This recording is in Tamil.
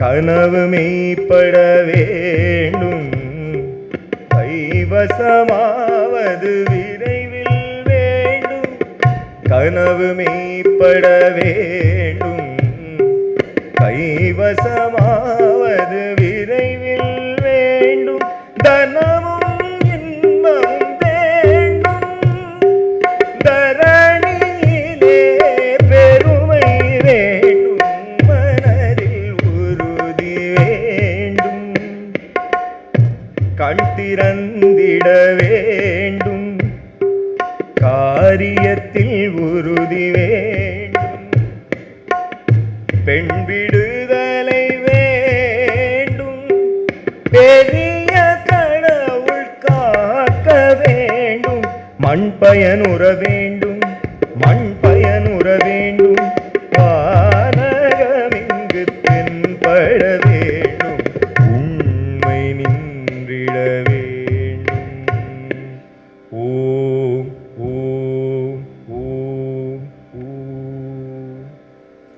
கனவு மெய்ப்பட வேண்டும். கைவசமாவது விரைவில் வேண்டும். கனவு மெய்ப்பட வேண்டும். கைவசமாவது திறந்திட வேண்டும் காரியத்தில் உறுதி வேண்டும். பெண் விடுதலை வேண்டும். பெரிய கடவுள் காக்க வேண்டும். மண் பயனுற வேண்டும் வேண்டும்.